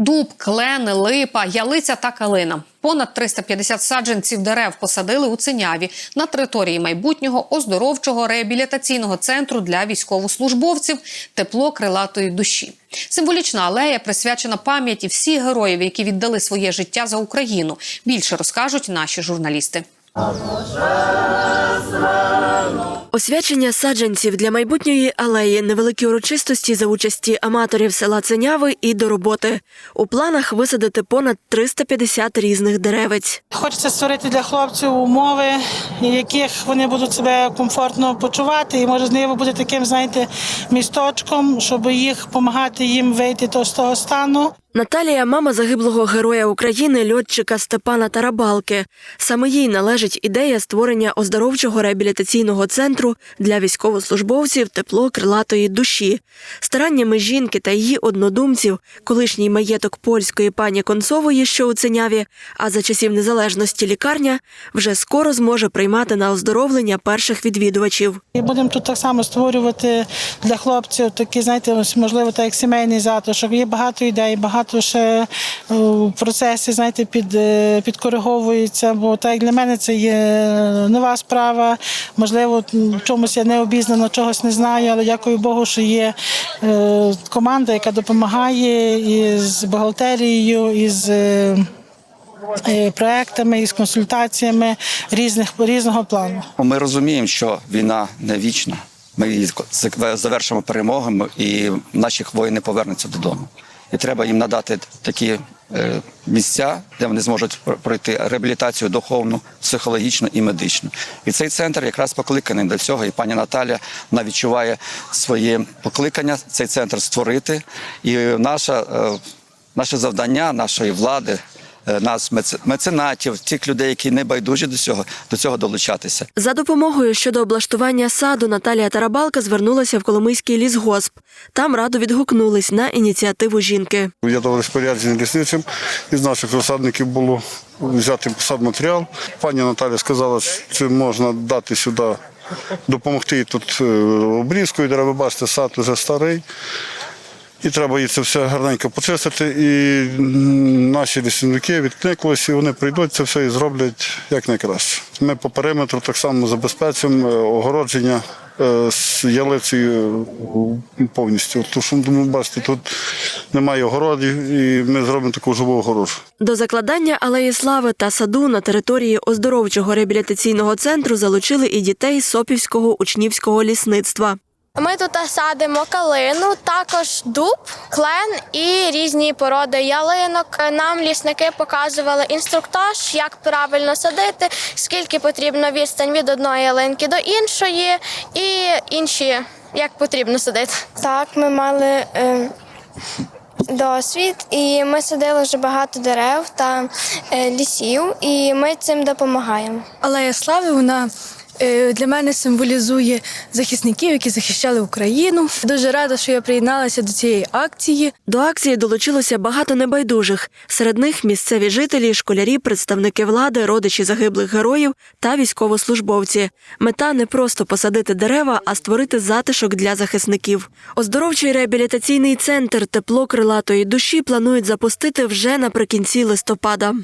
Дуб, клени, липа, ялиця та калина. Понад 350 саджанців дерев посадили у Циняві на території майбутнього оздоровчого реабілітаційного центру для військовослужбовців тепло крилатої душі. Символічна алея присвячена пам'яті всіх героїв, які віддали своє життя за Україну. Більше розкажуть наші журналісти. Освячення саджанців для майбутньої алеї, невеликі урочистості за участі аматорів села Ценяви і до роботи. У планах висадити понад 350 різних деревець. Хочеться створити для хлопців умови, яких вони будуть себе комфортно почувати, і може знову бути таким, знаєте, місточком, щоб їх допомагати їм вийти то- з того стану. Наталія, мама загиблого героя України, льотчика Степана Тарабалки. Саме їй належить ідея створення оздоровчого реабілітаційного центру для військовослужбовців тепло крилатої душі. Стараннями жінки та її однодумців, колишній маєток польської пані Концової, що у Ценяві, а за часів незалежності лікарня, вже скоро зможе приймати на оздоровлення перших відвідувачів. І будемо тут так само створювати для хлопців такі, знаєте, можливо, так як сімейний затишок. Є багато ідей, багато ще е, в процесі, знаєте, під, е, підкориговується. Бо так для мене це є нова справа. Можливо, чомусь я не обізнана, чогось не знаю, але дякую Богу, що є е, команда, яка допомагає із бухгалтерією, із. е, е, Проектами із консультаціями різних різного плану. Ми розуміємо, що війна не вічна. Ми її завершимо перемогами, і наші воїни повернуться додому. І треба їм надати такі е, місця, де вони зможуть пройти реабілітацію духовну, психологічну і медичну. І цей центр якраз покликаний до цього. І пані Наталя вона відчуває своє покликання цей центр створити. І наша, е, наше завдання нашої влади. Е, Нас мец- меценатів, тих людей, які не байдужі до цього, до цього долучатися. За допомогою щодо облаштування саду Наталія Тарабалка звернулася в Коломийський лісгосп. Там радо відгукнулись на ініціативу жінки. Я дав розпорядження лісничим. Із наших розсадників було взяти садматеріал. Пані Наталя сказала, чи можна дати сюди, допомогти тут е, обрізкою. Треба бачите, сад вже старий. І треба їй це все гарненько почистити. І наші лісники відкликалися, і вони прийдуть це все і зроблять якнайкраще. Ми по периметру так само забезпечимо е, огородження е, з ялицею повністю. Тому що ну, бачите, тут немає огородів, і ми зробимо таку живу огорожу. До закладання алеї слави та саду на території оздоровчого реабілітаційного центру залучили і дітей Сопівського учнівського лісництва. Ми тут садимо калину, також дуб, клен і різні породи ялинок. Нам лісники показували інструктаж, як правильно садити, скільки потрібно відстань від одної ялинки до іншої, і інші, як потрібно садити. Так, ми мали е, досвід, і ми садили вже багато дерев та е, лісів, і ми цим допомагаємо. Алея слави вона для мене символізує захисників, які захищали Україну. Дуже рада, що я приєдналася до цієї акції. До акції долучилося багато небайдужих. Серед них місцеві жителі, школярі, представники влади, родичі загиблих героїв та військовослужбовці. Мета не просто посадити дерева, а створити затишок для захисників. Оздоровчий реабілітаційний центр тепло крилатої душі планують запустити вже наприкінці листопада.